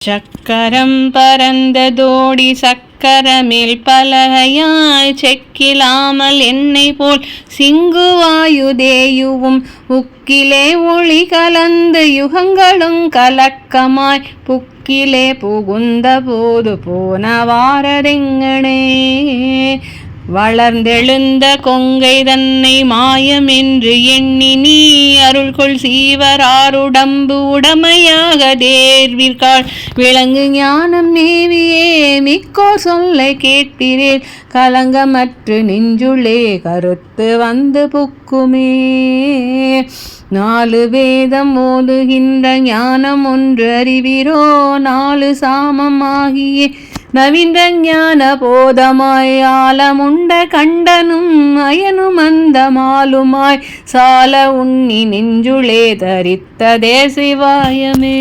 சக்கரம் பரந்ததோடி சக்கரமேல் பலகையாய் செக்கிலாமல் என்னை போல் சிங்குவாயுதேயுவும் உக்கிலே ஒளி கலந்து யுகங்களும் கலக்கமாய் புக்கிலே புகுந்த போது போன வாரதெங்கனே வளர்ந்தெழுந்த கொங்கை தன்னை மாயம் என்று எண்ணி நீ அருள்கொள் சீவராருடம்பு உடமையாக தேர்விற்காள். விளங்கு ஞானம் மேவியே மிக்கோ சொல்லை கேட்பிரேன் கலங்கமற்று நெஞ்சுள்ளே கருத்து வந்து புக்குமே. நாலு வேதம் ஓதுகின்ற ஞானம் ஒன்று அறிவிரோ நாலு சாமமாகியே நவீன ஞான போதமாய் ஆலமுண்ட கண்டனும் அயனும் அந்த மாலுமாய் சால உண்ணி நெஞ்சுளே தரித்ததே சிவாயமே